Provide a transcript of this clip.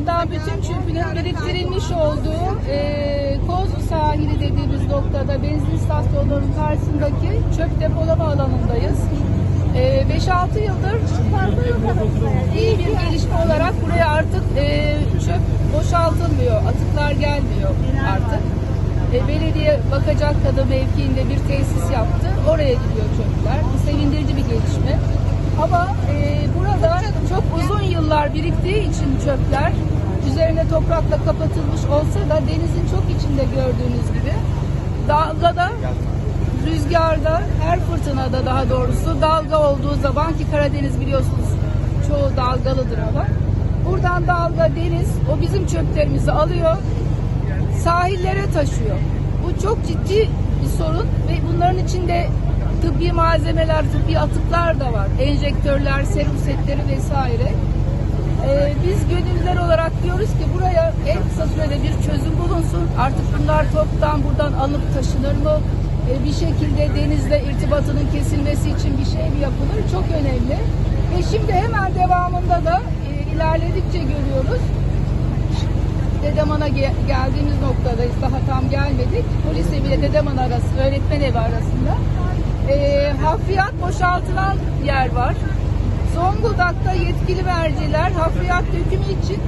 Gıda bütün çöpünün biriktirilmiş olduğu e, Kozlu sahili dediğimiz noktada benzin istasyonlarının karşısındaki çöp depolama alanındayız. E, 5-6 yıldır iyi bir gelişme olarak buraya artık e, çöp boşaltılmıyor, atıklar gelmiyor artık. E, belediye bakacak kadar mevkiinde bir tesis yaptı. Oraya gidiyor çöpler. Bu sevindirici bir gelişme. Ama e, burada çok uzun yıllar biriktiği için çöpler üzerine toprakla kapatılmış olsa da denizin çok içinde gördüğünüz gibi dalgada rüzgarda her fırtınada daha doğrusu dalga olduğu zaman ki Karadeniz biliyorsunuz çoğu dalgalıdır hava. Buradan dalga deniz o bizim çöplerimizi alıyor sahillere taşıyor. Bu çok ciddi bir sorun ve bunların içinde tıbbi malzemeler, tıbbi atıklar da var. Enjektörler, serum setleri vesaire. Ee, biz gönüllüler olarak diyoruz ki buraya en kısa sürede bir çözüm bulunsun. Artık bunlar toptan buradan alınıp taşınır mı? Ee, bir şekilde denizle irtibatının kesilmesi için bir şey mi yapılır? Çok önemli. Ve şimdi hemen devamında da e, ilerledikçe görüyoruz. Dedeman'a ge- geldiğimiz noktadayız. Daha tam gelmedik. Polis evi ile Dedeman arası, öğretmen evi arasında. Ee, hafriyat boşaltılan yer var. Zonguldak'ta yetkili merciler hafriyat dökümü için